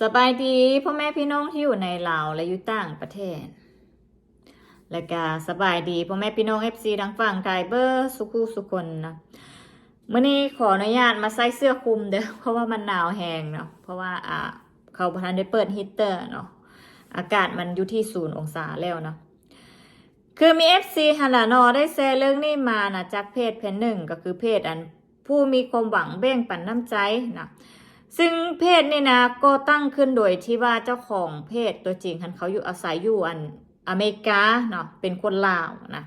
สบายดีพ่อแม่พี่น้องที่อยู่ในลาวและอยู่ต่างประเทศ และก็สบายดีพ่อแม่พี่น้อง FC ดังฝั่งไทยเบอร์สุขุสุคนนะเมื่อนี้ขออนุญาตมาใส่เสื้อคลุมเด้อเพราะว่ามันหนาวแหงเนาะเพราะว่าอ่าเขาประทานได้เปิดฮีตเตอร์เนาะอากาศมันอยู่ที่ศูนย์องศาแล้วเนาะคือมี FC ฮันลานอได้แชร์เรื่องนี้มานะจากเพจเพจหนึ่งก็คือเพจอันผู้มีความหวังแบ่งปันน้ำใจนะ ซึ่งเพจนี่นะก็ตั้งขึ้นโดยที่ว่าเจ้าของเพจตัวจริงคันเขาอยู่อาศัยอยู่อันอเมริกาเนาะเป็นคนลาวนะ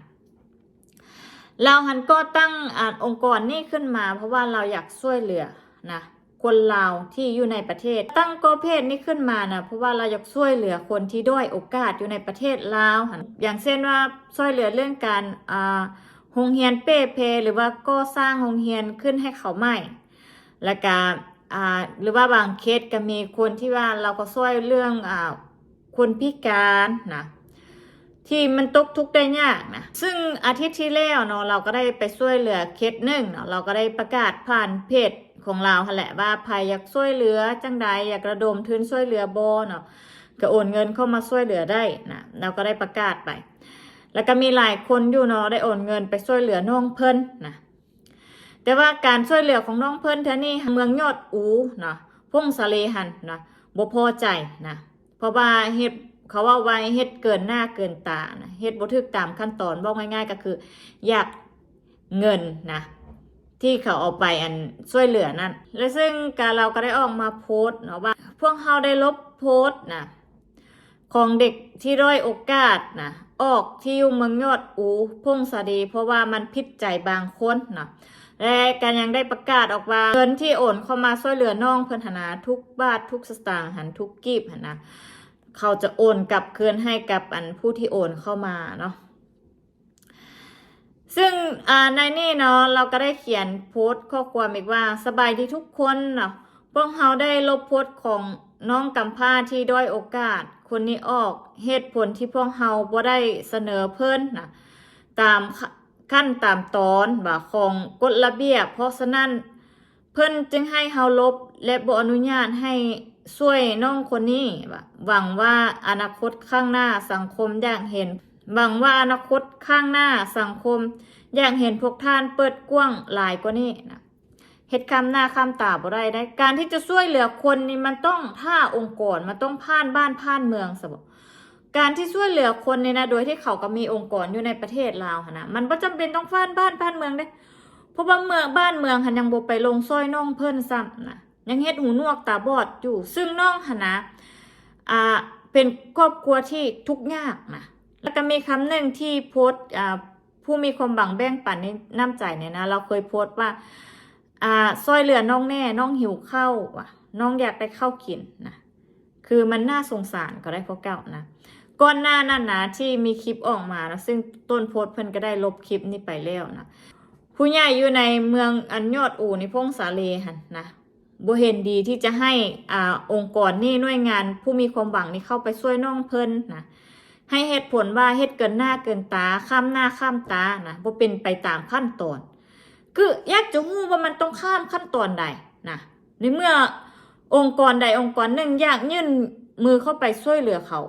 ลาวหันก็ตั้งอ่าองค์กรนี่ขึ้นมา เพราะว่าเราอยากช่วยเหลือนะคนลาวที่อยู่ในประเทศ ตั้งก็เพจนี้ขึ้นมานะเพราะว่าเราอยากช่วยเหลือคนที่ด้อยโอกาสอยู่ในประเทศลาวหันอย่างเช่นว่าช่วยเหลือเรื่องการอ่าโรงเรียนเป้เพหรือว่าก็สร้างโรงเรียนขึ้นให้เขาใหม่และก็อ่า หรือว่าบางเคสก็มีคนที่ว่าเราก็ช่วยเรื่องอคนพิการนะที่มันตกทุกข์ได้ยากนะซึ่งอาทิตย์ที่แล้วเนาะเราก็ได้ไปช่วยเหลือเคสหนึ่งเนาะเราก็ได้ประกาศผ่านเพจของเราแหละว่าใครอยากช่วยเหลือจังใดอยากระดมทุนช่วยเหลือโบเนาะก็โอนเงินเข้ามาช่วยเหลือได้นะเราก็ได้ประกาศไป แล้วก็มีหลายคนอยู่เนาะได้โอนเงินไปช่วยเหลือน้องเพิ่นนะ แต่ว่าการช่วยเหลือของน้องเพิ่นเท่านี้เมืองยอดอูเนาะพงสะเลหันนะบ่พอใจนะเพราะว่าเฮ็ดเขาว่าไว้เฮ็ดเกินหน้าเกินตานะเฮ็ดบ่ถูกตามขั้นตอนบอกง่าย ๆ ก็คือ อยากเงินนะที่เขาเอาไปอันช่วยเหลือนั่นและซึ่งการเราก็ได้ออกมาโพสต์เนาะว่า พวกเขาได้ลบโพสต์นะของเด็กที่ด้อยโอกาสนะออกที่อยู่เมืองยอดอู พงสะดี เพราะว่ามันผิดใจบางคนนะ และการยังได้ประกาศออกว่าเงินที่โอนเข้ามาช่วยเหลือน้องเพิ่นหนาทุกบาททุกสตางค์หันทุกกีบหันนะเขาจะโอนกลับคืนให้กับอันผู้ที่โอนเข้ามาเนาะซึ่งในนี่เนาะเราก็ได้เขียนโพสต์ข้อความอีกว่าสบายดีทุกคนเนาะพวกเขาได้ลบโพสต์ของน้องกำพร้าที่ด้อยโอกาส คนนี้ออกเหตุผลที่พวกเขาบ่ได้เสนอเพิ่นนะตาม ขั้นตามตอนว่าของกฎระเบียบ เพราะฉะนั้นเพิ่นจึงให้เฮาลบ และบ่อนุญาตให้ช่วยน้องคนนี้หวังว่าอนาคตข้างหน้าสังคมอยากเห็นหวังว่าอนาคตข้างหน้าสังคมอยากเห็นพวกท่านเปิดกว้างหลายกว่านี้นะเฮ็ดคำหน้าคำตาบ่ได้ได้ การที่จะช่วยเหลือคนนี่มันต้องท่าองค์กรมันต้องผ่านบ้านผ่านเมืองซะบ่ การที่ช่วยเหลือคนเนี่ยนะโดยที่เขาก็มีองค์กรอยู่ในประเทศลาวหนนะมันก็จำเป็นต้องฟ้านบ้านบ้านเมืองได้เพราะว่าเมืองบ้านเมืองหันยังบไปลงซอยน้องเพิ่นซ้ำนะยังเฮ็ดหูนวกตาบอดอยู่ ซึ่งน้องหันนะอ่าเป็นครอบครัวที่ทุกข์ยากนะแล้วก็มีคำหนึ่งที่โพสอ่าผู้มีความบังแบ่งปันในน้ำใจเนี่ยนะ เราเคยโพสว่าอ่าซอยเหลือน้องแน่น้องหิวข้าวว่ะน้องอยากได้ข้าวกินนะคือมันน่าสงสารก็ได้พวกเก่านะ ก่อนหน้านั้นนะที่มีคลิปออกมานะซึ่งต้นโพสเพิ่นก็ได้ลบคลิปนี้ไปแล้วนะผู้ใหญ่อยู่ในเมืองอันยอดอู่ในพงสาเลหันนะบ่เห็นดีที่จะให้อ่าองค์กรนี่หน่วยงานผู้มีความหวังนี่เข้าไปช่วยน้องเพิ่นนะให้เหตุผลว่าเฮ็ดเกินหน้าเกินตาข้ามหน้าข้ามตานะบ่เป็นไปตามขั้นตอน คืออยากจะรู้ว่ามันต้องข้ามขั้นตอนใดนะในเมื่อองค์กรใดองค์กรหนึ่งอยากยื่นมือเข้าไปช่วยเหลือเขา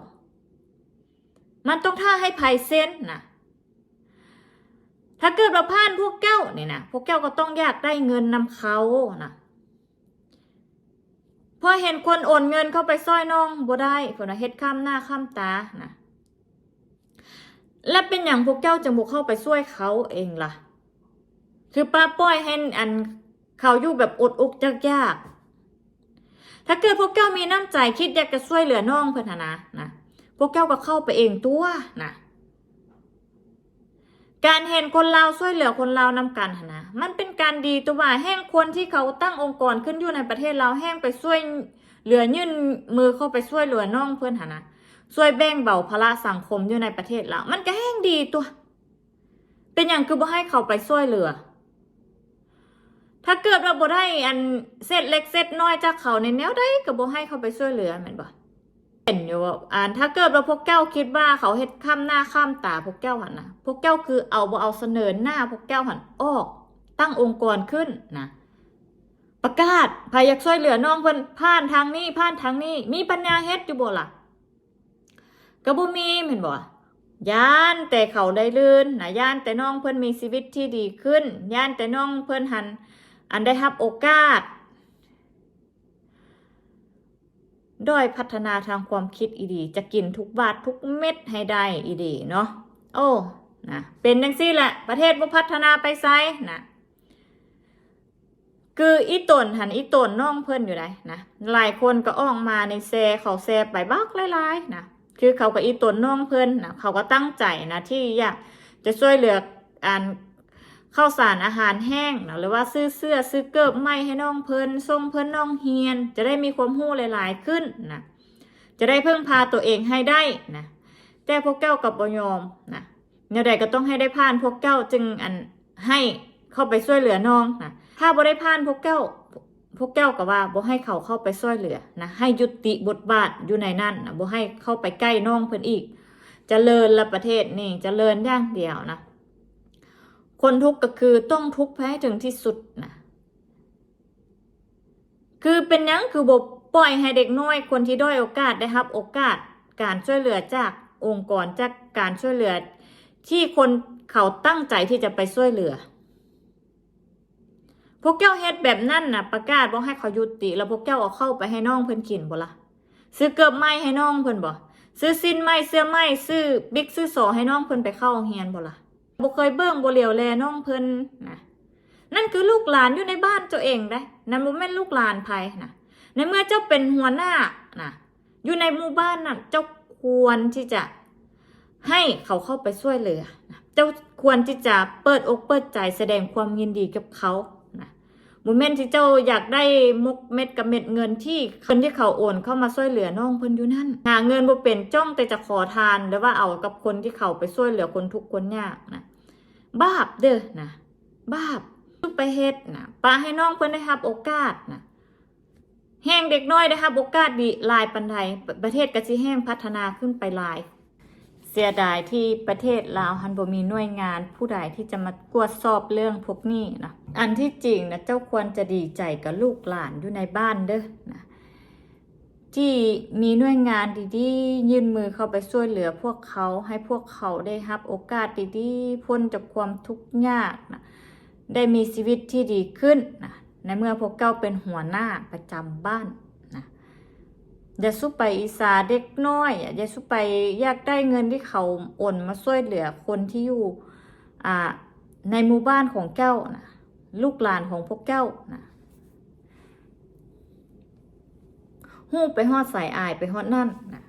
มันต้องท่าให้ภัยเส้นนะถ้าเกิดว่าผ่านพวกแก้วเนี่ยนะพวกแก้วก็ต้องอยากได้เงินนำเขานะพอเห็นคนโอนเงินเข้าไปซ้อยน้องบ่ได้ผลเฮ็ดข้ามหน้าข้ามตานะและเป็นอย่างพวกแก้วจะบุกเข้าไปช่วยเขาเองล่ะ คือป้าป้อยให้อันเขาอยู่แบบอดอุกยากๆถ้าเกิดพวกแก้วมีน้ำใจคิดอยากจะช่วยเหลือน้องเพื่อนนะนะ พวกแก้วก็เข้าไปเองตัวนะการเห็นคนเราวช่วยเหลือคนเราวนำกันนะมันเป็นการดีตัวว่าแห้งคนที่เขาตั้งองค์กรขึ้นอยู่ในประเทศเราแห้งไปช่วยเหลือยื่นมือเข้าไปช่วยเหลือน้องเพื่อนหนะช่วยแบ่งเบาภาระสังคมอยู่ในประเทศเรา มันก็แห้งดีตัว เป็นอย่างคือบ่ให้เขาไปช่วยเหลือ ถ้าเกิดว่าบ่ได้อันเศษเล็กเศษน้อยจากเขาในแนวใดก็บ่ให้เขาไปช่วยเหลือแม่นบ่ เห็นอยู่ว่าอ่านถ้าเกิดว่าพวกแก้วคิดว่าเขาเฮ็ดข้ามหน้าข้ามตาพวกแก้วหันนะพวกแก้วคือเอาบ่เอาเสนอหน้าพวกแก้วหันออก ตั้งองค์กรขึ้นนะประกาศใครอยากช่วยเหลือน้องเพิ่นผ่านทางนี้ผ่านทางนี้ มีปัญญาเฮ็ดอยู่บ่ล่ะก็บ่มีแม่นบ่ย่านแต่เขาได้ลื่นนะย่านแต่น้องเพิ่นมีชีวิตที่ดีขึ้นย่านแต่น้องเพิ่นหัน อันได้รับโอกาส ด้อยพัฒนาทางความคิดอีดี จะกินทุกบาททุกเม็ดให้ได้อีดีเนาะโอ้นะเป็นจังซี่แหละประเทศบ่พัฒนาไปไสนะคืออีตนหันอีตนน้องเพิ่นอยู่ไหนนะหลายคนก็ออกมาในแซเขาแซไปบักหลายๆนะคือเขากับอีตนน้องเพิ่นนะเขาก็ตั้งใจนะที่อยากจะช่วยเหลืออัน ข้าวสารอาหารแห้งหรือว่าซื้อเสื้อซื้อเกิบไม่ให้น้องเพิ่นส่งเพิ่นน้องเฮียน จะได้มีความรู้หลาย ๆ ขึ้นนะจะได้พึ่งพาตัวเองให้ได้นะแต่พวกเก้ากับบยอมนะแนวใดก็ต้องให้ได้ผ่านพวกเก้าจึงอันให้เข้าไปช่วยเหลือน้องนะถ้าบ่ได้ผ่านพวกเก้าพวกเก้าก็ว่าบ่ให้เขาเข้าไปช่วยเหลือนะให้ยุติบทบาทอยู่ในนั้นนะบ่ให้เข้าไปใกล้น้องเพิ่นอีกเจริญละประเทศนี่เจริญอย่างเดียวนะ คนทุกข์ก็คือต้องทุกข์ให้ถึงที่สุดนะคือเป็นยังคือบบปล่อยให้เด็กน้อย คนที่ด้อยโอกาสได้รับโอกาสการช่วยเหลือจากองค์กรจากการช่วยเหลือ ที่คนเขาตั้งใจที่จะไปช่วยเหลือ พวกเจ้าเฮ็ดแบบนั้นนะประกาศบอกให้เขายุติ แล้วพวกเจ้าเอาเข้าไปให้น้องเพิ่นกินบ่ละซื้อเกือบไม้ให้น้องเพิ่นบ่ซื้อสิ้นไม้เสื้อไม้ซื้อบิ๊กซื้อโสให้น้องเพิ่นไปเข้าโรงเรียนบ่ละ บ่เคยเบิ่งบ่เหลียวแลน้องเพิ่นนะนั่นคือลูกหลานอยู่ในบ้านเจ้าเองได้นั่นบ่แม่นลูกหลานไผนะในเมื่อเจ้าเป็นหัวหน้านะอยู่ในหมู่บ้านนั่นเจ้าควรที่จะให้เขาเข้าไปช่วยเหลือนะเจ้าควรที่จะเปิดอกเปิดใจแสดงความยินดีกับเขา นะบ่แม่นที่เจ้าอยากได้มุกเม็ดกับเม็ดเงินที่คนที่เขาโอนเข้ามาช่วยเหลือน้องเพิ่นอยู่นั่นหาเงินบ่เป็นจ้องแต่จะขอทานหรือว่าเอากับคนที่เขาไปช่วยเหลือคนทุกคนยากนะบาปเด้อนะบาปทุกไปเฮ็ดนะปาให้น้องเพิ่นได้รับโอกาสนะแห้งเด็กน้อยได้รับโอกาสดีลายปันใดประเทศก็สิแห้งพัฒนาขึ้นไปลาย สียดายที่ประเทศลาวฮันบ่มีหน่วยงานผู้ใดที่จะมากวดสอบเรื่องพวกนี้นะอันที่จริงนะเจ้าควรจะดีใจกับลูกหลานอยู่ในบ้านเด้อนะที่มีหน่วยงานดีๆ ยื่นมือเข้าไปช่วยเหลือพวกเขาให้พวกเขาได้รับโอกาสดีๆพ้นจากความทุกข์ยากนะได้มีชีวิตที่ดีขึ้นนะในเมื่อพวกเจ้าเป็นหัวหน้าประจำบ้าน อย่าสู้ไปอีสาเด็กน้อยอย่าสู้ไปอยากได้เงินที่เขาโอนมาช่วยเหลือคนที่อยู่อ่าในหมู่บ้านของเจ้านะลูกหลานของพวกเจ้านะหู้ไปฮอดสายอายไปฮอดนั่นนะ